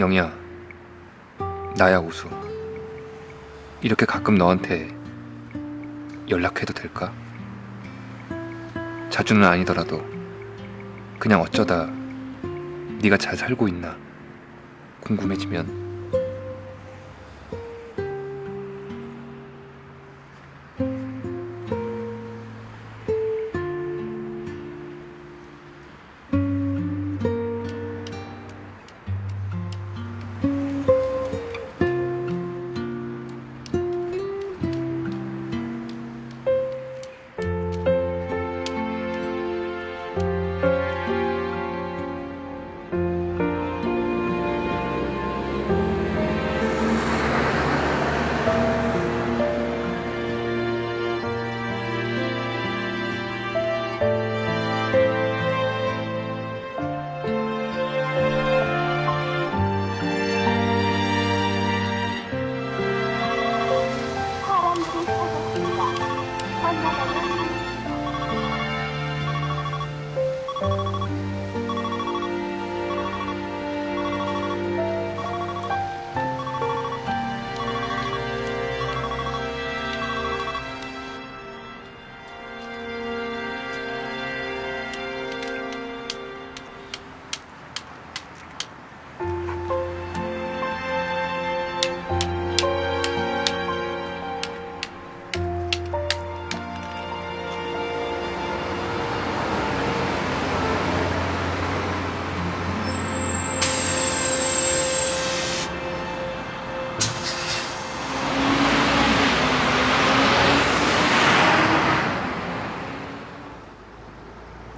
영희야, 나야 우수. 이렇게 가끔 너한테 연락해도 될까? 자주는 아니더라도 그냥 어쩌다 네가 잘 살고 있나 궁금해지면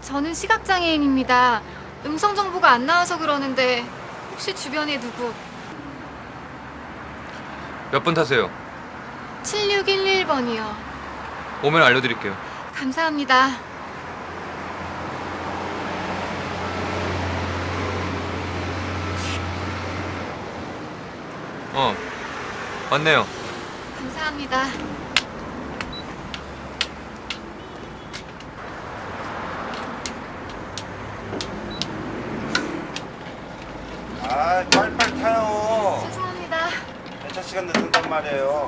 저는 시각장애인입니다. 음성 정보가 안 나와서 그러는데 혹시 주변에 누구 몇분 타세요? 7611번이요. 오면 알려드릴게요. 감사합니다. 어, 맞네요. 감사합니다. 6시간 늦는단 말이에요.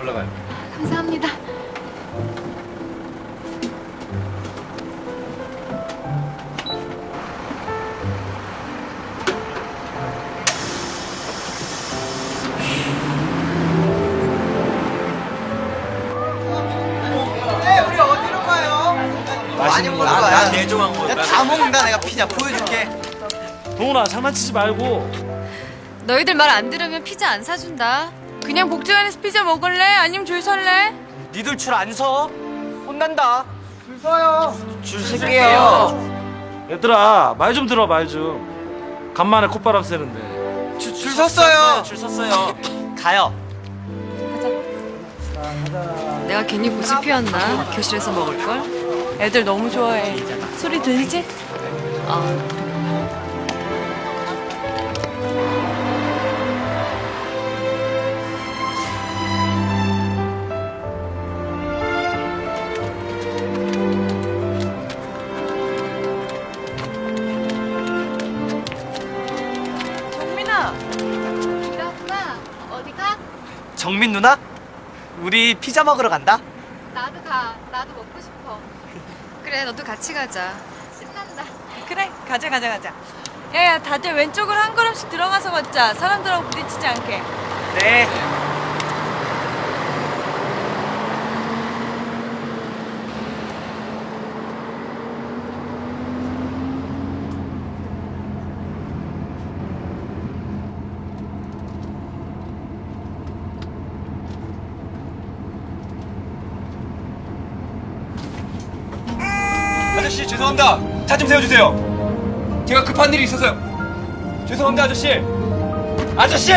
올라가요. 감사합니다. 많이 먹는 거야. 난 내조한 거야. 다 먹는다 내가 피자 보여줄게. 동훈아 장난치지 말고 너희들 말 안 들으면 피자 안 사준다. 그냥 복지관에서 피자 먹을래? 아니면 줄 설래? 니들 줄 안 서? 혼난다. 줄 서요. 줄 쓸게요. 얘들아 말 좀 들어 말 좀 간만에 콧바람 쐬는데 줄, 줄 섰어요. 줄 섰어요. 가요. 내가 괜히 고집 피웠나? 교실에서 먹을 걸? 애들 너무 좋아해. 소리 들리지? 어. 정민아, 이라구나. 어디 가? 정민 누나? 우리 피자 먹으러 간다. 나도 가. 나도 먹고 싶어. 그래 너도 같이 가자. 신난다. 그래, 가자 가자 가자. 야야, 다들 왼쪽으로 한 걸음씩 들어가서 걷자. 사람들하고 부딪히지 않게. 네. 죄송합니다. 차 좀 세워주세요. 제가 급한 일이 있어서요. 죄송합니다 아저씨. 아저씨!